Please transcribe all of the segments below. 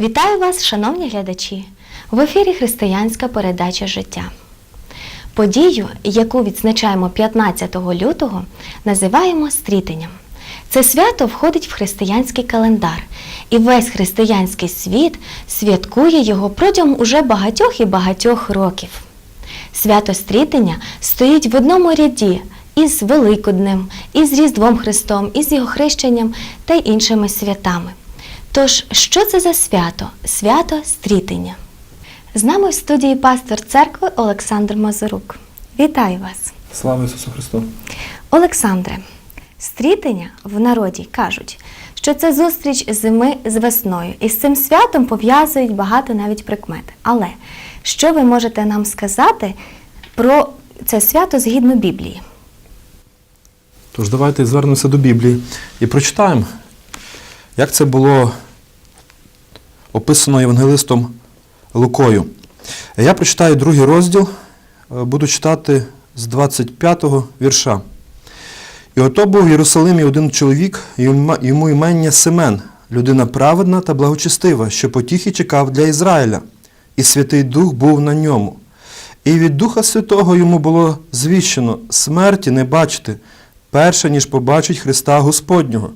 Вітаю вас, шановні глядачі! В ефірі Християнська передача життя. Подію, яку відзначаємо 15 лютого, називаємо стрітенням. Це свято входить в християнський календар, і весь християнський світ святкує його протягом уже багатьох і багатьох років. Свято стрітення стоїть в одному ряді із Великоднем, із Різдвом Христом, із його хрещенням та іншими святами. Тож, що це за свято? Свято стрітення. З нами в студії пастор церкви Олександр Мазурук. Вітаю вас! Слава Ісусу Христу! Олександре, стрітення в народі кажуть, що це зустріч зими з весною, і з цим святом пов'язують багато навіть прикмет. Але що ви можете нам сказати про це свято згідно Біблії? Тож давайте звернемося до Біблії і прочитаємо, як це було описано євангелистом Лукою. Я прочитаю другий розділ, е, буду читати з 25-го вірша. І ото був в Єрусалимі один чоловік, йому імення Семен, людина праведна та благочестива, що потіхи чекав для Ізраїля, і Святий Дух був на ньому. І від Духа Святого йому було звіщено смерті не бачити, перше, ніж побачить Христа Господнього.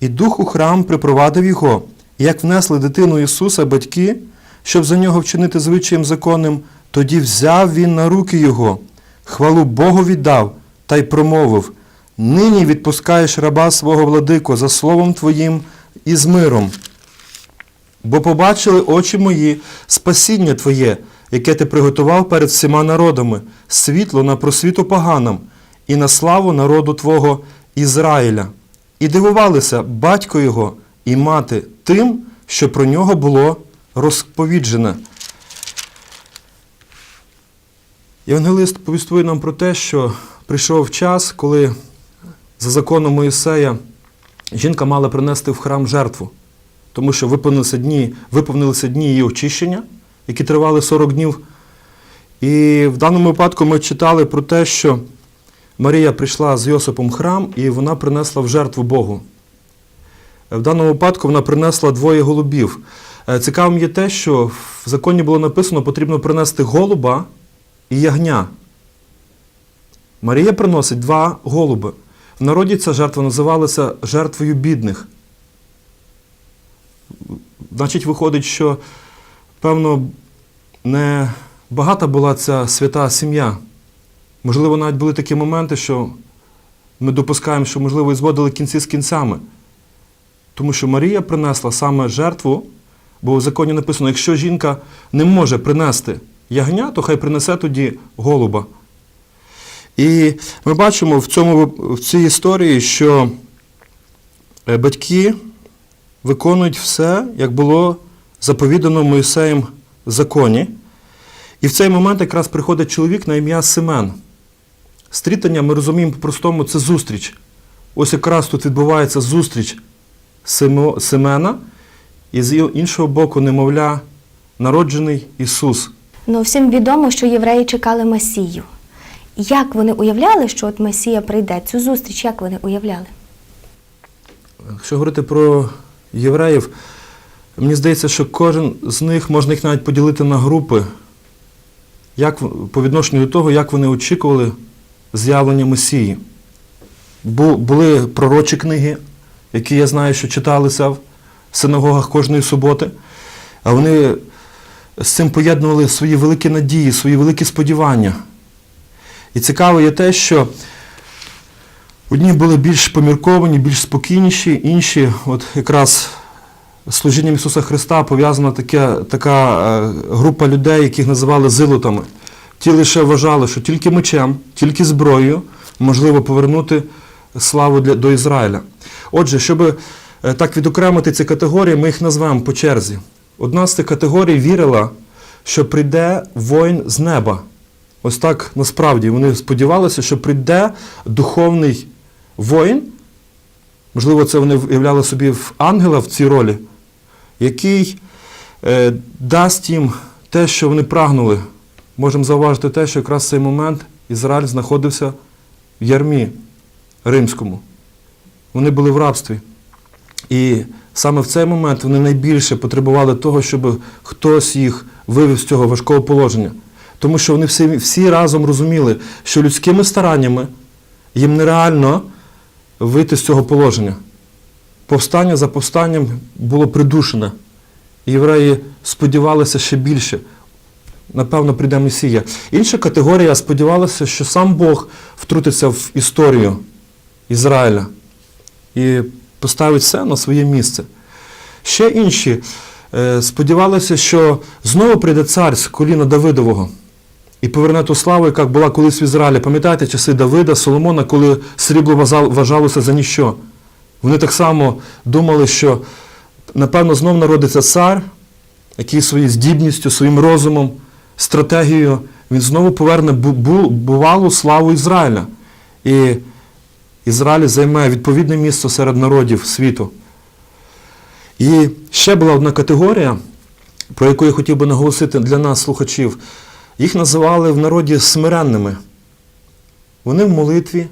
І Дух у храм припровадив його, як внесли дитину Ісуса батьки, щоб за нього вчинити звичаєм законним, тоді взяв він на руки його, хвалу Богу віддав та й промовив: Нині відпускаєш раба свого владико за словом Твоїм і з миром. Бо побачили очі мої спасіння Твоє, яке ти приготував перед всіма народами, світло на просвіту поганам і на славу народу Твого Ізраїля. І дивувалися батько його і мати тим, що про нього було розповіджене. Євангелист повістує нам про те, що прийшов час, коли за законом Моїсея жінка мала принести в храм жертву, тому що виповнилися дні, виповнилися дні її очищення, які тривали 40 днів. І в даному випадку ми читали про те, що Марія прийшла з Йосипом в храм і вона принесла в жертву Богу. В даному випадку вона принесла двоє голубів. Е, Цікавим є те, що в законі було написано, потрібно принести голуба і ягня. Марія приносить два голуби. В народі ця жертва називалася жертвою бідних. Значить, виходить, що, певно, не багата була ця свята сім'я. Можливо, навіть були такі моменти, що ми допускаємо, що, можливо, і зводили кінці з кінцями. Тому що Марія принесла саме жертву, бо в законі написано, якщо жінка не може принести ягня, то хай принесе тоді голуба. І ми бачимо в, цьому, в цій історії, що е, батьки виконують все, як було заповідано Моїсеєм в законі. І в цей момент якраз приходить чоловік на ім'я Семен. Стрітання, ми розуміємо по-простому, це зустріч. Ось якраз тут відбувається зустріч Семена, і з іншого боку, немовля, народжений Ісус. Ну, всім відомо, що євреї чекали Месію. Як вони уявляли, що от Месія прийде? Цю зустріч, як вони уявляли? Якщо говорити про євреїв, мені здається, що кожен з них можна їх навіть поділити на групи, як, по відношенню до того, як вони очікували з'явлення Месії. Бу, були пророчі книги, які я знаю, що читалися в синагогах кожної суботи, а вони з цим поєднували свої великі надії, свої великі сподівання. І цікаво є те, що Одні були більш помірковані, більш спокійніші, інші, от якраз з служінням Ісуса Христа пов'язана така е, група людей, яких називали зилотами. Ті лише вважали, що тільки мечем, тільки зброєю можливо повернути славу для, до Ізраїля. Отже, щоб е, так відокремити ці категорії, ми їх назвемо по черзі. Одна з цих категорій вірила, що прийде воїн з неба. Ось так насправді вони сподівалися, що прийде духовний воїн, можливо, це вони виявляли собі в ангела в цій ролі, який е, дасть їм те, що вони прагнули. Можемо зауважити те, що якраз в цей момент Ізраїль знаходився в ярмі римському. Вони були в рабстві. І саме в цей момент вони найбільше потребували того, щоб хтось їх вивів з цього важкого положення. Тому що вони всі, всі разом розуміли, що людськими стараннями їм нереально вийти з цього положення. Повстання за повстанням було придушене. Євреї сподівалися ще більше. Напевно, прийде Месія. Інша категорія сподівалася, що сам Бог втрутиться в історію Ізраїля і поставить все на своє місце. Ще інші е, сподівалися, що знову прийде цар з коліна Давидового і поверне ту славу, яка була колись в Ізраїлі. Пам'ятаєте часи Давида, Соломона, коли срібло вважалося за ніщо. Вони так само думали, що напевно знов народиться цар, який своєю здібністю, своїм розумом, стратегією, він знову поверне бу- бу- бувалу славу Ізраїля. І Ізраїль займе відповідне місце серед народів світу. І ще була одна категорія, про яку я хотів би наголосити для нас, слухачів. Їх називали в народі смиренними. Вони в молитві,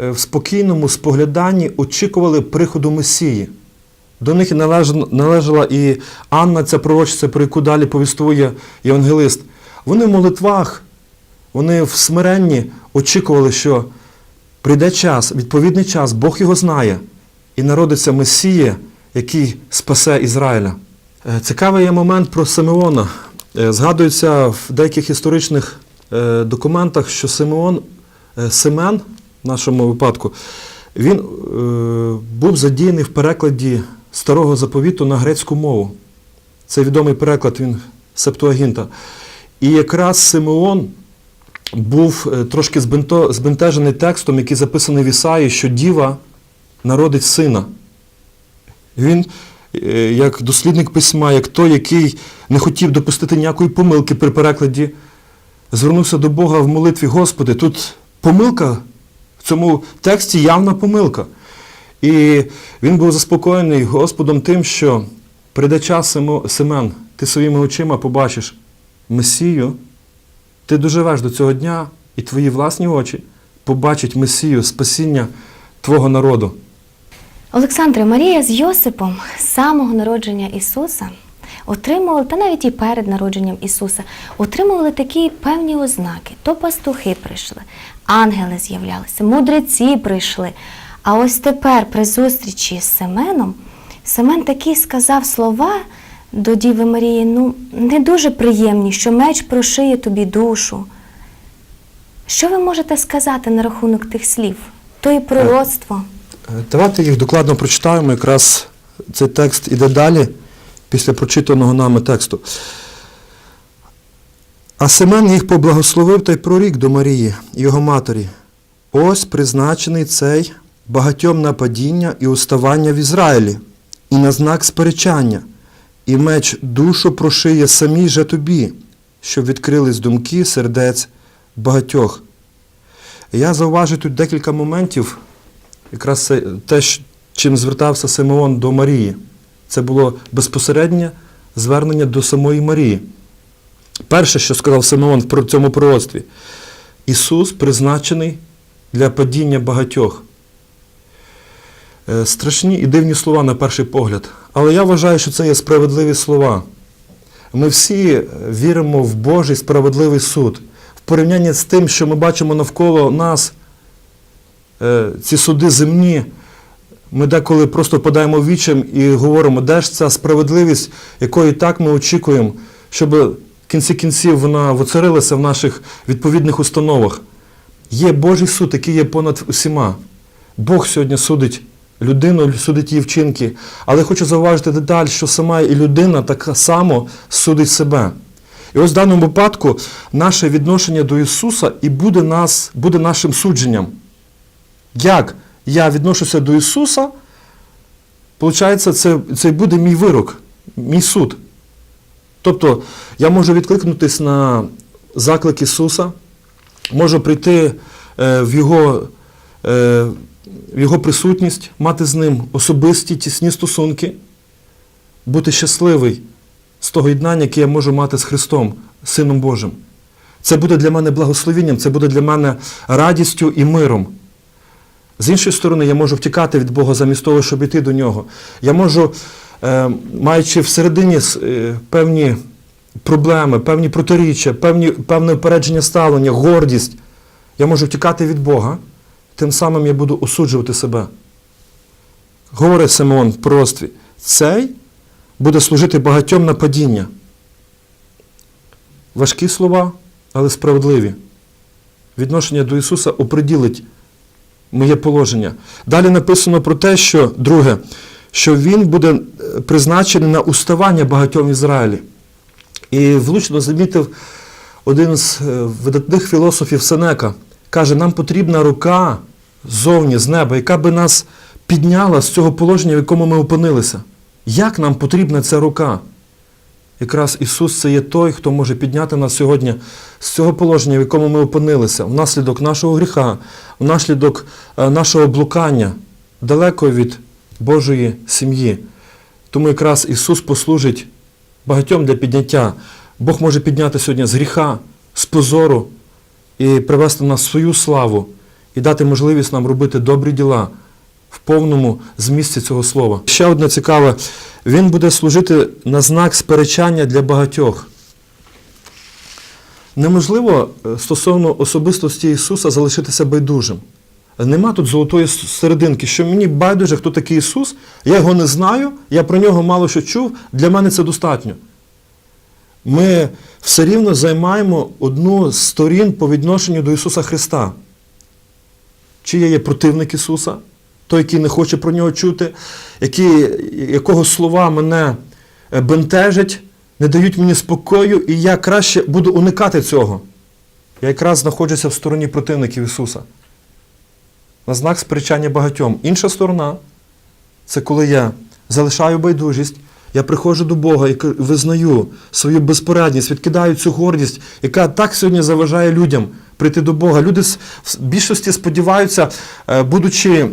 е, в спокійному спогляданні очікували приходу Месії. До них належала і Анна, ця пророчиця, про яку далі повістує євангелист. Вони в молитвах, вони в смиренні очікували, що прийде час, відповідний час, Бог його знає, і народиться Месія, який спасе Ізраїля. Е, Цікавий є момент про Симеона. Е, Згадується в деяких історичних е, документах, що Симеон, Семен, в нашому випадку, він був задіяний в перекладі старого заповіту на грецьку мову. Це відомий переклад, він Септуагінта. І якраз Симеон був е, трошки збентежений текстом, який записаний в Ісаї, що діва народить сина. Він, е, як дослідник письма, як той, який не хотів допустити ніякої помилки при перекладі, звернувся до Бога в молитві, Господи, тут помилка, в цьому тексті явна помилка. І він був заспокоєний Господом тим, що прийде час, Семен, ти своїми очима побачиш Месію, ти доживеш до цього дня, і твої власні очі побачать Месію, спасіння твого народу. Олександре, Марія з Йосипом з самого народження Ісуса отримували, та навіть і перед народженням Ісуса, отримували такі певні ознаки. То пастухи прийшли, ангели з'являлися, мудреці прийшли. А ось тепер, при зустрічі з Семеном, Семен такі сказав слова до Діви Марії, ну, не дуже приємні, що меч прошиє тобі душу. Що ви можете сказати на рахунок тих слів? То і пророцтво. Е, Давайте їх докладно прочитаємо. Якраз цей текст іде далі, після прочитаного нами тексту. А Семен їх поблагословив та й прорік до Марії, його матері. Ось призначений цей багатьом на падіння і уставання в Ізраїлі, і на знак сперечання, і меч душу прошиє самій же тобі, щоб відкрились думки сердець багатьох. Я зауважу тут декілька моментів, якраз те, чим звертався Симеон до Марії. Це було безпосереднє звернення до самої Марії. Перше, що сказав Симеон в цьому пророцтві, Ісус призначений для падіння багатьох. Е, Страшні і дивні слова на перший погляд. Але я вважаю, що це є справедливі слова. Ми всі віримо в Божий справедливий суд. В порівнянні з тим, що ми бачимо навколо нас, е, ці суди земні, ми деколи просто подаємо вічем і говоримо, де ж ця справедливість, якої так ми очікуємо, щоб в кінці кінців вона воцарилася в наших відповідних установах. Є Божий суд, який є понад усіма. Бог сьогодні судить людину, судить її вчинки. Але хочу зауважити деталь, що сама і людина так само судить себе. І ось в даному випадку наше відношення до Ісуса і буде, нас, буде нашим судженням. Як я відношуся до Ісуса, виходить, це, це буде мій вирок, мій суд. Тобто я можу відкликнутися на заклик Ісуса, можу прийти е, в, його, е, Його присутність, мати з ним особисті тісні стосунки, бути щасливий з того єднання, яке я можу мати з Христом, Сином Божим. Це буде для мене благословінням, це буде для мене радістю і миром. З іншої сторони, я можу втікати від Бога замість того, щоб йти до нього. Я можу, е, маючи всередині е, певні проблеми, певні протиріччя, певні, певне упередження ставлення, гордість, я можу втікати від Бога, тим самим я буду осуджувати себе. Говорить Симеон в пророцтві, цей буде служити багатьом на падіння. Важкі слова, але справедливі. Відношення до Ісуса оприділить моє положення. Далі написано про те, що, друге, що Він буде е, призначений на уставання багатьом в Ізраїлі. І влучно замітив один з е, видатних філософів Сенека. Каже, нам потрібна рука ззовні, з неба, яка би нас підняла з цього положення, в якому ми опинилися. Як нам потрібна ця рука? Якраз Ісус це є той, хто може підняти нас сьогодні з цього положення, в якому ми опинилися, внаслідок нашого гріха, внаслідок е, нашого блукання, далеко від Божої сім'ї. Тому якраз Ісус послужить багатьом для підняття. Бог може підняти сьогодні з гріха, з позору і привести нас свою славу і дати можливість нам робити добрі діла в повному змісті цього слова. Ще одне цікаве, він буде служити на знак сперечання для багатьох. Неможливо е, стосовно особистості Ісуса залишитися байдужим. Нема тут золотої серединки, що мені байдуже, хто такий Ісус, я його не знаю, я про нього мало що чув, для мене це достатньо. Ми все рівно займаємо одну з сторін по відношенню до Ісуса Христа. Чи я є противник Ісуса, той, який не хоче про нього чути, який, якого слова мене е, бентежать, не дають мені спокою, і я краще буду уникати цього. Я якраз знаходжуся в стороні противників Ісуса. На знак сперечання багатьом. Інша сторона це коли я залишаю байдужість, я приходжу до Бога і визнаю свою безпорадність, відкидаю цю гордість, яка так сьогодні заважає людям прийти до Бога. Люди в більшості сподіваються, е, будучи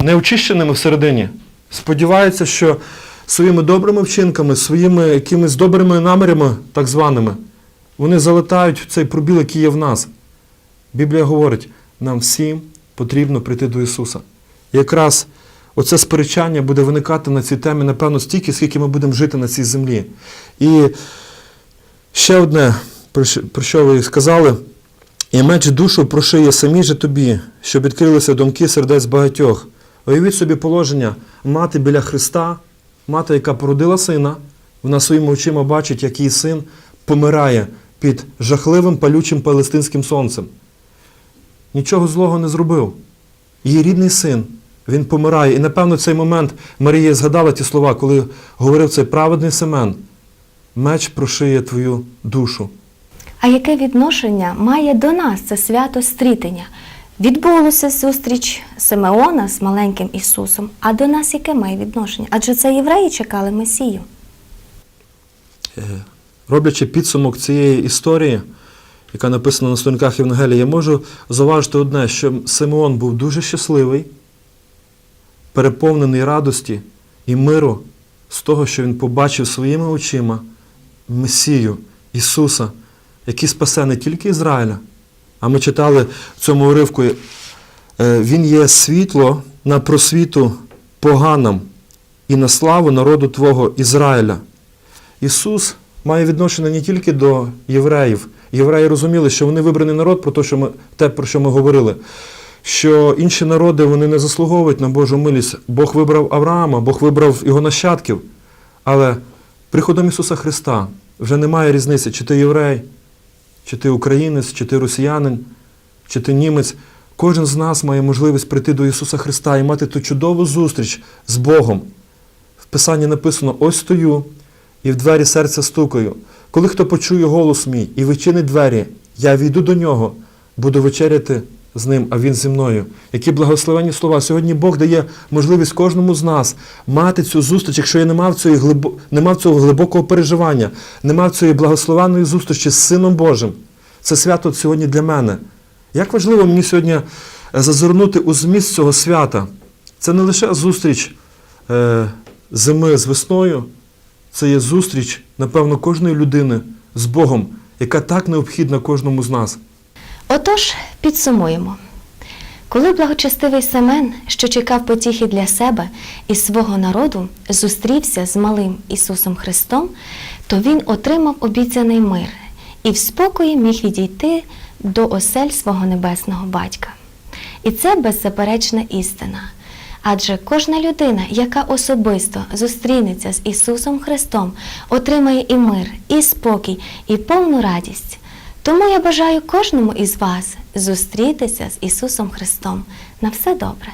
неочищеними всередині, сподіваються, що своїми добрими вчинками, своїми якимись добрими намірами, так званими, вони залетають в цей пробіл, який є в нас. Біблія говорить, нам всім потрібно прийти до Ісуса. Якраз оце сперечання буде виникати на цій темі, напевно, стільки, скільки ми будемо жити на цій землі. І ще одне, про що- ви сказали, і меч душу прошиє самі же тобі, щоб відкрилися думки сердець багатьох. Уявіть собі положення мати біля Христа, мати, яка породила сина, вона своїми очима бачить, як її син помирає під жахливим палючим палестинським сонцем. Нічого злого не зробив. Її рідний син, він помирає. І напевно в цей момент Марія згадала ті слова, коли говорив цей праведний Семен. Меч прошиє твою душу. А яке відношення має до нас це свято стрітення? Відбулося зустріч Симеона з маленьким Ісусом. А до нас яке має відношення? Адже це євреї чекали Месію. Е, Роблячи підсумок цієї історії, яка написана на сторінках Євангелія, я можу зауважити одне, що Симеон був дуже щасливий, переповнений радості і миру з того, що він побачив своїми очима Месію, Ісуса, який спасе не тільки Ізраїля, а ми читали в цьому уривку, е, Він є світло на просвіту поганам і на славу народу Твого Ізраїля. Ісус має відношення не тільки до євреїв. Євреї розуміли, що вони вибраний народ, про те, що ми, те, про що ми говорили. Що інші народи вони не заслуговують на Божу милість. Бог вибрав Авраама, Бог вибрав його нащадків. Але приходом Ісуса Христа вже немає різниці, чи ти єврей, чи ти українець, чи ти росіянин, чи ти німець. Кожен з нас має можливість прийти до Ісуса Христа і мати ту чудову зустріч з Богом. В Писанні написано: ось стою і в двері серця стукаю. Коли хто почує голос мій і вичинить двері, я війду до нього, буду вечеряти з ним, а він зі мною. Які благословенні слова. Сьогодні Бог дає можливість кожному з нас мати цю зустріч, якщо я не мав, цієї не мав цього глибокого переживання, не мав цієї благословенної зустрічі з Сином Божим. Це свято сьогодні для мене. Як важливо мені сьогодні е, зазирнути у зміст цього свята. Це не лише зустріч е, зими з весною, це є зустріч, напевно, кожної людини з Богом, яка так необхідна кожному з нас. Отож, підсумуємо. Коли благочестивий Семен, що чекав потіхи для себе і свого народу, зустрівся з малим Ісусом Христом, то він отримав обіцяний мир і в спокої міг відійти до осель свого небесного батька. І це беззаперечна істина. Адже кожна людина, яка особисто зустрінеться з Ісусом Христом, отримає і мир, і спокій, і повну радість. Тому я бажаю кожному із вас зустрітися з Ісусом Христом. На все добре.